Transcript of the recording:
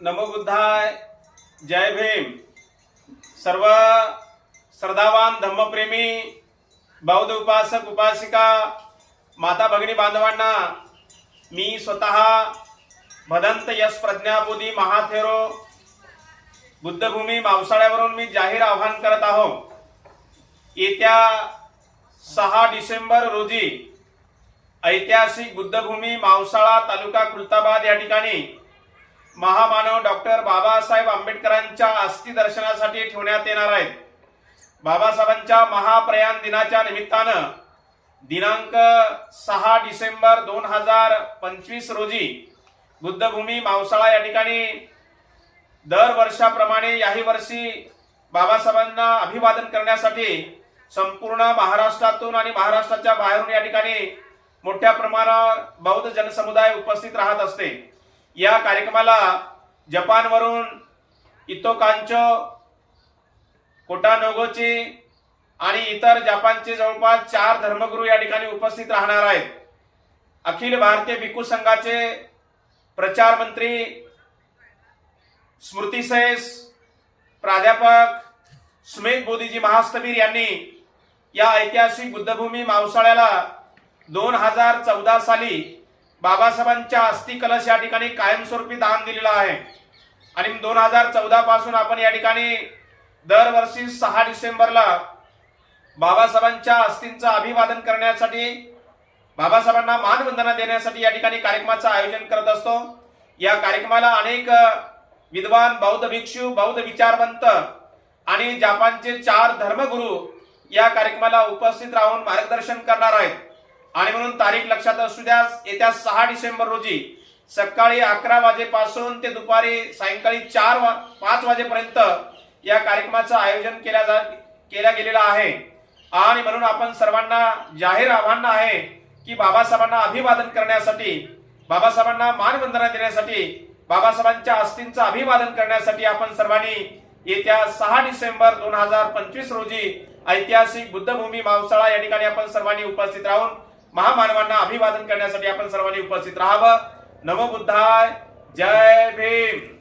नमबुद्धाय जय भीम. सर्व श्रद्धावान धम्मप्रेमी बौद्ध उपासक उपासिका माता भगिनी बांधवांना मी स्वतः भदंत यश प्रज्ञाबोधी महाथेरो बुद्धभूमी मावसाळ्यावरून मी जाहीर आवाहन करत आहो. येत्या सहा डिसेंबर रोजी ऐतिहासिक बुद्धभूमी मावसाळा तालुका खुलताबाद या ठिकाणी महामानव डॉक्टर बाबासाहेब आंबेडकरांच्या अस्थि दर्शनासाठी ठेवण्यात येणार आहेत. बाबासाहेबांच्या महाप्रयाण दिनाच्या निमित्तानं दिनांक सहा डिसेंबर दोन हजार पंचवीस रोजी बुद्धभूमी मावसाळा या ठिकाणी दर वर्षाप्रमाणे याही वर्षी बाबासाहेबांना अभिवादन करण्यासाठी संपूर्ण महाराष्ट्रातून आणि महाराष्ट्राच्या बाहेरून या ठिकाणी मोठ्या प्रमाणावर बौद्ध जनसमुदाय उपस्थित राहत असते. या कार्यक्रमाला जपानवरून इतो कांचो कोटानोगोची आणि इतर जपानचे जवळपास चार धर्मगुरू या ठिकाणी उपस्थित राहणार आहेत. अखिल भारतीय भिक्खू संघाचे प्रचार मंत्री स्मृती सैस प्राध्यापक सुमेध बोधीजी महास्तबीर यांनी या ऐतिहासिक बुद्धभूमी मावसाळ्याला दोन हजार चौदा साली बाबासाहेबांच्या अस्थि कलश या ठिकाणी कायमस्वरूपी दान दिलेला आहे. आणि दोन हजार चौदा पासून आपण या ठिकाणी दरवर्षी सहा डिसेंबरला बाबासाहेबांच्या अस्थींचं अभिवादन करण्यासाठी बाबासाहेबांना मानवंदना देण्यासाठी या ठिकाणी कार्यक्रमाचं आयोजन करत असतो. या कार्यक्रमाला अनेक विद्वान बौद्ध भिक्षू बौद्ध विचारवंत आणि जपानचे चार धर्मगुरू या कार्यक्रमाला उपस्थित राहून मार्गदर्शन करणार आहेत. आणि म्हणून तारीख लक्षात असू द्या येत्या सहा डिसेंबर रोजी सकाळी अकरा वाजेपासून ते दुपारी सायंकाळी चार वा पाच वाजेपर्यंत या कार्यक्रमाचं आयोजन केल्या जा केल्या गेलेलं आहे. आणि म्हणून आपण सर्वांना जाहीर आव्हान आहे की बाबासाहेबांना अभिवादन करण्यासाठी बाबासाहेबांना मानवंदना देण्यासाठी बाबासाहेबांच्या अस्थींचं अभिवादन करण्यासाठी आपण सर्वांनी येत्या सहा डिसेंबर दोन हजार पंचवीस रोजी ऐतिहासिक बुद्धभूमी मावसाळा या ठिकाणी आपण सर्वांनी उपस्थित राहून महामानवांना अभिवादन करण्यासाठी आपण सर्वांनी उपस्थित राहावं. नमबुद्धाय जय भीम.